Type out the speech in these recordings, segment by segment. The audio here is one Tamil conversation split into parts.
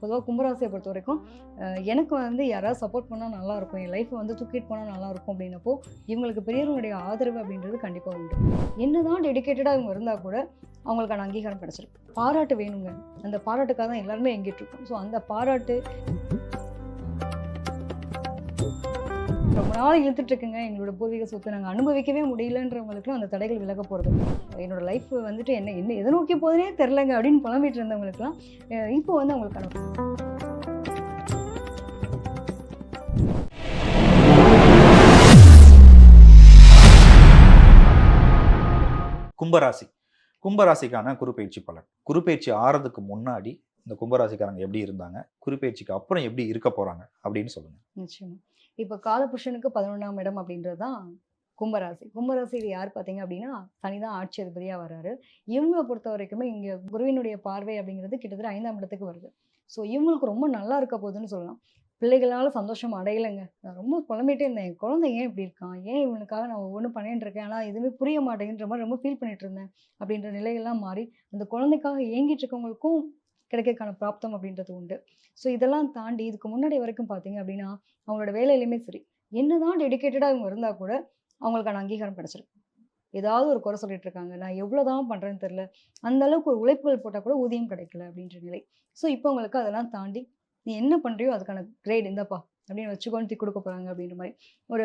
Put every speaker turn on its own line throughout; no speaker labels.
பொதுவாக கும்பராசியை பொறுத்த வரைக்கும் எனக்கு வந்து யாராவது சப்போர்ட் பண்ணால் நல்லா இருக்கும் என் லைஃப்பை வந்து தூக்கிட்டு போனால் நல்லா இருக்கும் அப்படின்னப்போ இவங்களுக்கு பெரியவங்களுடைய ஆதரவு அப்படின்றது கண்டிப்பாக உண்டு. என்னதான் டெடிக்கேட்டடாக இவங்க இருந்தால் கூட அவங்களுக்கான அங்கீகாரம் கிடச்சிருக்கு பாராட்டு வேணுங்க. அந்த பாராட்டுக்காக தான் எல்லாருமே எங்கிட்டு இருக்கோம் ஸோ அந்த பாராட்டு ரொம்ப நாள் இழுத்துட்டு இருக்குங்க எங்களோட பூர்வீக சொத்தை நாங்கள் அனுபவிக்கவே முடியலன்றவங்களுக்குலாம் அந்த தடைகள் விலக போகிறது என்னோட லைஃப் வந்துட்டு என்ன என்ன எதை நோக்கி போதுனே தெரிலங்க அப்படின்னு புலம்பிட்டு இருந்தவங்களுக்குலாம் இப்போ வந்து அவங்களுக்கான
கும்பராசி. கும்பராசிக்கான குருப்பெயர்ச்சி பலன். குருப்பெயர்ச்சி ஆறதுக்கு முன்னாடி இந்த கும்பராசிக்காரங்க எப்படி இருந்தாங்க குருப்பெயர்ச்சிக்கு அப்புறம் எப்படி இருக்க போறாங்க அப்படின்னு சொல்லுங்க.
நிச்சயமா. இப்போ காலபுருஷனுக்கு பதினொன்றாம் இடம் அப்படின்றது தான் கும்பராசி. கும்பராசியில் யார் பார்த்தீங்க அப்படின்னா சனி தான் ஆட்சி அதிபதியாக வர்றாரு. இவங்களை பொறுத்த வரைக்குமே இங்கே குருவினுடைய பார்வை அப்படிங்கிறது கிட்டத்தட்ட ஐந்தாம் இடத்துக்கு வருது. ஸோ இவங்களுக்கு ரொம்ப நல்லா இருக்க போகுதுன்னு சொல்லலாம். பிள்ளைகளால் சந்தோஷம் அடையலைங்க. நான் ரொம்ப புலம்பிட்டே இருந்தேன். என் குழந்தை ஏன் இப்படி இருக்கான் ஏன் இவனுக்காக நான் ஒவ்வொன்றும் பண்ணிட்டு இருக்கேன்? ஆனால் எதுவுமே புரிய மாட்டேங்கிற மாதிரி ரொம்ப ஃபீல் பண்ணிட்டு இருந்தேன் அப்படின்ற நிலையெல்லாம் மாறி அந்த குழந்தைக்காக ஏங்கிட்டு இருக்கவங்களுக்கும் கிடைக்கிறதுக்கான பிராப்தம் அப்படின்றது உண்டு. ஸோ இதெல்லாம் தாண்டி இதுக்கு முன்னாடி வரைக்கும் பார்த்தீங்க அப்படின்னா அவங்களோட வேலையிலுமே சரி என்னதான் டெடிக்கேட்டடாக இவங்க இருந்தால் கூட அவங்களுக்கான அங்கீகாரம் கிடச்சிருக்கு. ஏதாவது ஒரு குறை சொல்லிட்டு இருக்காங்க நான் எவ்வளோ தான் பண்ணுறேன்னு தெரில அந்த அளவுக்கு ஒரு உழைப்புகள் போட்டால் கூட ஊதியம் கிடைக்கல அப்படின்ற நிலை. ஸோ இப்போ உங்களுக்கு அதெல்லாம் தாண்டி நீ என்ன பண்ணுறியோ அதுக்கான கிரேட் இந்தப்பா அப்படின்னு வச்சுக்கொண்டு தூக்கி கொடுக்க போகிறாங்க அப்படின்ற மாதிரி. ஒரு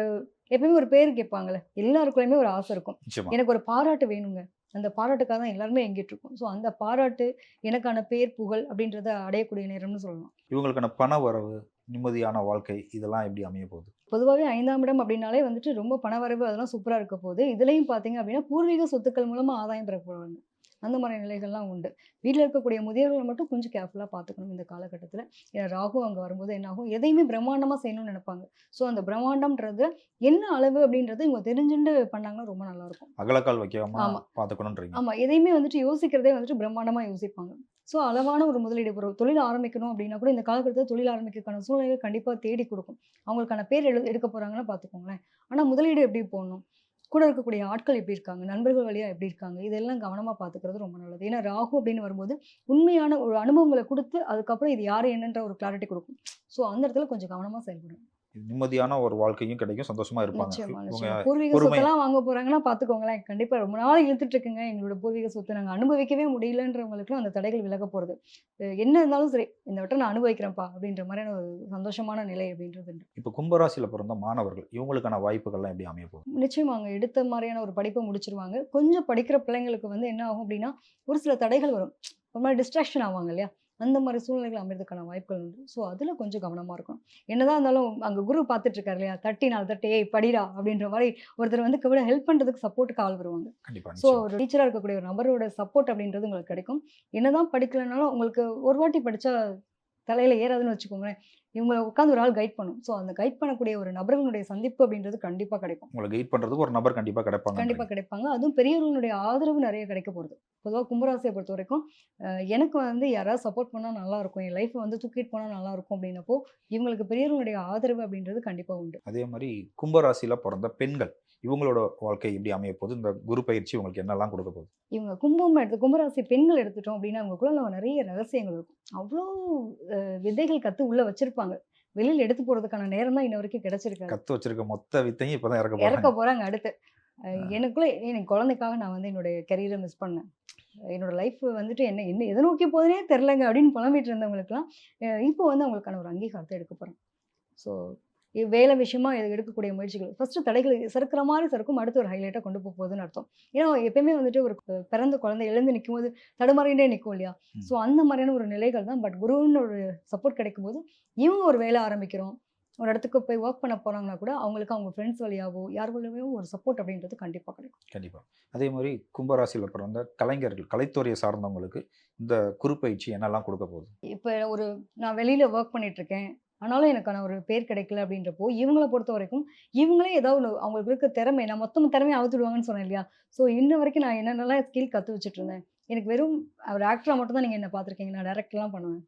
எப்பயுமே ஒரு பேர் கேட்பாங்கல்ல எல்லாருக்குள்ளயுமே ஒரு ஆசை இருக்கும். எனக்கு ஒரு பாராட்டு வேணுங்க அந்த பாராட்டுக்காக தான் எல்லாருமே எங்கிட்டு இருக்கோம் ஸோ அந்த பாராட்டு எனக்கான பேர் புகழ் அப்படின்றத அடையக்கூடிய நேரம்னு சொல்லலாம்.
இவங்களுக்கான பண வரவு நிம்மதியான வாழ்க்கை இதெல்லாம் எப்படி அமைய போகுது?
பொதுவாகவே ஐந்தாம் இடம் அப்படின்னாலே வந்துட்டு ரொம்ப பணவரவு அதெல்லாம் சூப்பராக இருக்க போகுது. இதுலேயும் பார்த்தீங்க அப்படின்னா பூர்வீக சொத்துக்கள் மூலமாக ஆதாயம் பெற போகிறாங்க அந்த மாதிரி நிலைகள்லாம் உண்டு. வீட்டில் இருக்கக்கூடிய முதியோர்களை மட்டும் கொஞ்சம் கேர்ஃபுல்லாக பார்த்துக்கணும் இந்த காலகட்டத்தில். ஏன்னா ராகு அங்கே வரும்போது என்ன ஆகும்? எதையுமே பிரம்மாண்டமாக செய்யணும்னு நினைப்பாங்க. ஸோ அந்த பிரம்மாண்டம்ன்றது என்ன அளவு அப்படின்றது இவங்க தெரிஞ்சுட்டு பண்ணாங்கன்னா ரொம்ப நல்லாயிருக்கும்.
அகலக்கால் வைக்காம
ஆமா.
பாத்துக்கணும்ன்றீங்க
ஆமாம் எதையுமே வந்துட்டு யோசிக்கிறதே வந்துட்டு பிரம்மாண்டமாக யோசிப்பாங்க. ஸோ அளவான ஒரு முதலீடு ஒரு தொழில் ஆரம்பிக்கணும் அப்படின்னா கூட இந்த காலகட்டத்தில் தொழில் ஆரம்பிக்கிறதுக்கான சூழ்நிலை கண்டிப்பாக தேடி கொடுக்கும். அவங்களுக்கான பேர் எழு எடுக்க போகிறாங்கன்னா பார்த்துக்கோங்களேன். ஆனால் முதலீடு எப்படி போடணும் கூட இருக்கக்கூடிய ஆட்கள் எப்படி இருக்காங்க? நண்பர்கள் வழியாக எப்படி இருக்காங்க? இதெல்லாம் கவனமாக பார்த்துக்கிறது ரொம்ப நல்லது. ஏன்னா ராகு அப்படின்னு வரும்போது உண்மையான ஒரு அனுபவங்களை கொடுத்து அதுக்கப்புறம் இது யார் என்னன்ற ஒரு கிளாரிட்டி கொடுக்கும். ஸோ அந்த இடத்துல கொஞ்சம் கவனமாக செயல்படும்
நிம்மதியான ஒரு வாழ்க்கையும் கிடைக்கும் சந்தோஷமா இருப்பாங்க.
பூர்வீக வாங்க போறாங்கன்னா பாத்துக்கோங்களேன் கண்டிப்பா ரொம்ப நாள் இழுத்துட்டு இருக்குங்க எங்களோட பூர்வீக சொத்தை நாங்க அனுபவிக்கவே முடியலன்றவங்களுக்குலாம் அந்த தடைகள் விலக போறது. என்ன இருந்தாலும் சரி இந்த வட்டம் நான் அனுபவிக்கிறேன்ப்பா அப்படின்ற மாதிரியான ஒரு சந்தோஷமான நிலை அப்படின்றது
இப்ப கும்பராசியில பிறந்த மாணவர்கள் இவங்களுக்கான வாய்ப்புகள்லாம் எப்படி அமைய போகுது?
நிச்சயமா அவங்க எடுத்த மாதிரியான ஒரு படிப்பை முடிச்சிருவாங்க. கொஞ்சம் படிக்கிற பிள்ளைங்களுக்கு வந்து என்ன ஆகும் அப்படின்னா ஒரு சில தடைகள் வரும். ஒரு மாதிரி டிஸ்ட்ராக்ஷன் ஆவாங்க இல்லையா? அந்த மாதிரி சூழ்நிலைகள் அமைறதுக்கான வாய்ப்புகள் உண்டு. ஸோ அதில் கொஞ்சம் கவனமாக இருக்கணும். என்னதான் இருந்தாலும் அங்கே குரு பார்த்துட்டு இருக்காரு இல்லையா? தட்டி நாலு தட்டி ஏய் படிடா அப்படின்ற மாதிரி ஒருத்தர் வந்து கூட ஹெல்ப் பண்ணுறதுக்கு சப்போர்ட்டுக்கு ஆள் வருவாங்க. ஸோ. ஒரு டீச்சராக இருக்கக்கூடிய ஒரு நபரோட சப்போர்ட் அப்படின்றது உங்களுக்கு கிடைக்கும். என்னதான் படிக்கலைனாலும் உங்களுக்கு ஒரு வாட்டி படித்தா தலையில் ஏறாதுன்னு வச்சுக்கோங்களேன். இவங்களை உட்காந்து ஒரு ஆள் கைட் பண்ணும். ஸோ அந்த கைட் பண்ணக்கூடிய ஒரு நபர்களுடைய சந்திப்பு அப்படின்றது கண்டிப்பாக கிடைக்கும்.
உங்களை கைட் பண்றதுக்கு ஒரு நபர் கண்டிப்பா கிடைப்பாங்க
கண்டிப்பாக கிடைப்பாங்க. அதுவும் பெரியவர்களுடைய ஆதரவு நிறைய கிடைக்க போகிறது பொதுவாக கும்பராசியை பொறுத்த வரைக்கும் எனக்கு வந்து யாராவது சப்போர்ட் பண்ணால் நல்லா இருக்கும். என் லைஃப்பை வந்து தூக்கிட்டு போனால் நல்லா இருக்கும் அப்படின்னப்போ இவங்களுக்கு பெரியவர்களுடைய ஆதரவு அப்படின்றது கண்டிப்பாக உண்டு.
அதே மாதிரி கும்பராசியில பிறந்த பெண்கள் இவங்களோட வாழ்க்கை எப்படி அமைய போகுது? இந்த குரு பயிற்சி உங்களுக்கு என்னெல்லாம் கொடுக்க போகுது?
இவங்க கும்பம் எடுத்து கும்பராசி பெண்கள் எடுத்துட்டோம் அப்படின்னா அவங்களுக்குள்ள நிறைய ரகசியங்கள் இருக்கும். அவ்வளோ விதைகள் கற்று உள்ளே வச்சிருப்பாங்க. வெளியில் எடுத்து போகிறதுக்கான நேரம் தான் இன்ன வரைக்கும் கிடைச்சிருக்காது.
கத்து வச்சிருக்க மொத்த வித்தையும் இப்பதான் இறக்க
இறக்க
போறாங்க.
போகிறாங்க அடுத்து. எனக்குள்ள என் குழந்தைக்காக நான் வந்து என்னுடைய கரியரை மிஸ் பண்ணேன். என்னோட லைஃப் வந்துட்டு என்ன என்ன எதை நோக்கி போகுதுனே தெரிலங்க அப்படின்னு புலம்பிட்டு இருந்தவங்களுக்குலாம் இப்போ வந்து அவங்களுக்கான ஒரு அங்கீகாரத்தை எடுக்க போகிறேன் ஸோ வேலை விஷயமா எடுக்கக்கூடிய முயற்சிகள். ஃபர்ஸ்ட் தடைகள் சறுக்கிற மாதிரி சறுக்கும் அடுத்து ஒரு ஹைலைட்டாக கொண்டு போக போகுதுன்னு அர்த்தம். ஏன்னா எப்பயுமே வந்துட்டு ஒரு பிறந்த குழந்தை எழுந்து நிற்கும் போது தடுமாறிண்டே நிற்கும் இல்லையா. ஸோ அந்த மாதிரியான ஒரு நிலைகள் தான். பட் குருன்னு ஒரு சப்போர்ட் கிடைக்கும் போது இவங்க ஒரு வேலை ஆரம்பிக்கிறோம். ஒரு இடத்துக்கு போய் ஒர்க் பண்ண போறாங்கன்னா கூட அவங்களுக்கு அவங்க ஃப்ரெண்ட்ஸ் வழியாவோ யார் வழியாவோ ஒரு சப்போர்ட் அப்படின்றது கண்டிப்பாக கிடைக்கும்.
கண்டிப்பா. அதே மாதிரி கும்பராசியில பிறந்த கலைஞர்கள் கலைத்துறையை சார்ந்தவங்களுக்கு இந்த குரு பயிற்சி என்னெல்லாம் கொடுக்க போகுது?
இப்போ ஒரு நான் வெளியில் ஒர்க் பண்ணிட்டு இருக்கேன். ஆனாலும் எனக்கான ஒரு பேர் கிடைக்கல அப்படின்றப்போ இவங்களை பொறுத்த வரைக்கும் இவங்களே ஏதாவது ஒன்று அவங்களுக்கு இருக்க திறமை நான் மொத்தம் திறமையை அவுத்துடுவாங்கன்னு சொன்னேன் இல்லையா? ஸோ இன்ன வரைக்கும் நான் என்னென்னலாம் ஸ்கில் கற்று வச்சுட்டு இருந்தேன். எனக்கு வெறும் ஒரு ஆக்டராக மட்டும் தான் நீங்கள் என்ன பார்த்துருக்கீங்க. நான் டேரக்ட்லாம் பண்ணுவேன்.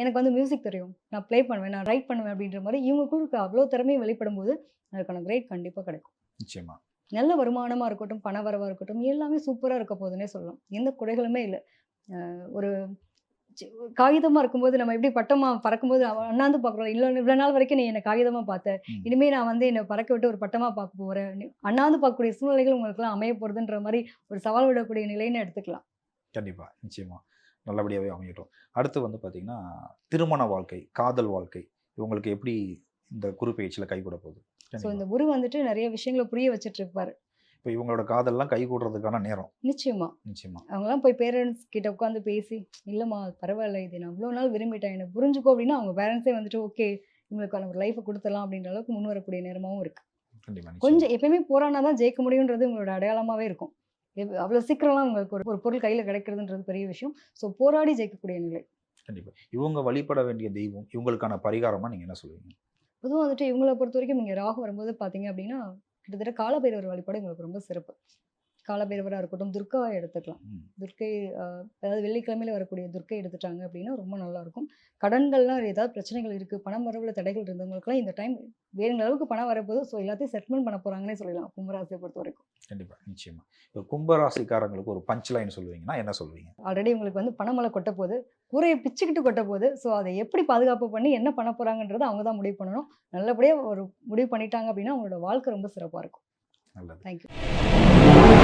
எனக்கு வந்து மியூசிக் தெரியும். நான் ப்ளே பண்ணுவேன் நான் ரைட் பண்ணுவேன் அப்படின்ற மாதிரி இவங்களுக்கும் இருக்க அவ்வளோ திறமையும் வெளிப்படும் போது அதுக்கான கிரேட் கண்டிப்பாக கிடைக்கும்.
நிச்சயமா.
நல்ல வருமானமாக இருக்கட்டும் பண வரவாக இருக்கட்டும் எல்லாமே சூப்பராக இருக்க போகுதுன்னே சொல்லலாம். எந்த குறைகளுமே இல்லை. ஒரு சி- காகிதமா இருக்கும்போது நம்ம எப்படி பட்டமா பறக்கும்போது அண்ணாந்து பார்க்குறோம். இல்லை இவ்வளோ நாள் வரைக்கும் நீ என்னை காகிதமா பார்த்த.
ம்.
இனிமே நான் வந்து என்னை பறக்க விட்டு ஒரு பட்டமா பார்க்க போறேன். நீ- அண்ணாந்து பார்க்கக்கூடிய சூழ்நிலைகள் உங்களுக்குலாம் அமைய போறதுன்ற மாதிரி ஒரு சவால் விடக்கூடிய நிலைன்னு எடுத்துக்கலாம்.
கண்டிப்பா. நிச்சயமா. நல்லபடியாவே அமையட்டும். அடுத்து வந்து பாத்தீங்கன்னா திருமண வாழ்க்கை காதல் வாழ்க்கை இவங்களுக்கு எப்படி இந்த குரு பயிற்சியில கை கூட போகுது
ஸோ. இந்த குரு வந்துட்டு நிறைய விஷயங்களை புரிய வச்சுட்டு இருப்பாரு.
இப்போ இவங்களோட காதல்லாம் கை கூடுறதுக்கான நேரம்.
நிச்சயமா.
நிச்சயமா.
அவங்கலாம் போய் பேரண்ட்ஸ் கிட்ட உட்காந்து பேசி இல்லைம்மா பரவாயில்ல இது நான் இவ்வளோ நாள் விரும்பிட்டேன் எனக்கு புரிஞ்சுக்கோ அப்படின்னா அவங்க பேரண்ட்ஸே வந்துட்டு ஓகே இவங்களுக்கான ஒரு லைஃப்பை கொடுத்துடலாம் அப்படின்ற அளவுக்கு முன் வரக்கூடிய நேரமாவும் இருக்கு. கொஞ்சம் எப்பயுமே போராடினா தான் ஜெயிக்க முடியுன்றது உங்களோட அடையாளமாவே இருக்கும். அவ்வளவு சீக்கிரம்லாம் உங்களுக்கு ஒரு ஒரு பொருள் கையில கிடைக்கிறதுன்றது பெரிய விஷயம். ஸோ போராடி ஜெயிக்கக்கூடிய நிலை.
கண்டிப்பா. இவங்க வழிபட வேண்டிய தெய்வம் இவங்களுக்கான பரிகாரமா நீங்க என்ன சொல்லுவீங்க?
பொதுவாக வந்துட்டு இவங்களை பொறுத்த வரைக்கும் இங்கே ராகு வரும்போது பார்த்தீங்க அப்படின்னா கிட்டத்தட்ட காலபைரவர் வழிபாடு எங்களுக்கு ரொம்ப சிறப்பு. காலபைரவராக இருக்கட்டும் துர்காவை எடுத்துக்கலாம். துர்க்கை அதாவது வெள்ளிக்கிழமையில வரக்கூடிய துர்க்கை எடுத்துட்டாங்க அப்படின்னா ரொம்ப நல்லா இருக்கும் கடன்கள்லாம் ஏதாவது பிரச்சனைகள் இருக்குது பணம் வரவுல தடைகள் இருந்தவங்களுக்குலாம் இந்த டைம் வேணுங்கிற அளவுக்கு பணம் வரப்போகுது. ஸோ எல்லாத்தையும் செட்டில்மெண்ட் பண்ண போகிறாங்கன்னே சொல்லலாம் கும்பராசியை பொறுத்த வரைக்கும்.
கண்டிப்பா நிச்சயமா. இப்போ கும்பராசிக்காரங்களுக்கு ஒரு பஞ்ச் லைன் சொல்லுவீங்கன்னா என்ன சொல்லுவீங்க?
ஆல்ரெடி உங்களுக்கு வந்து பணமலை கொட்ட போகுது. கூரையை பிச்சுக்கிட்டு கொட்ட போகுது. ஸோ அதை எப்படி பாதுகாப்பு பண்ணி என்ன பண்ண போகிறாங்கன்றதை அவங்க தான் முடிவு பண்ணணும். நல்லபடியாக ஒரு முடிவு பண்ணிட்டாங்க அப்படின்னா அவங்களோட வாழ்க்கை ரொம்ப சிறப்பாக இருக்கும்.
நல்லது.
தேங்க்யூ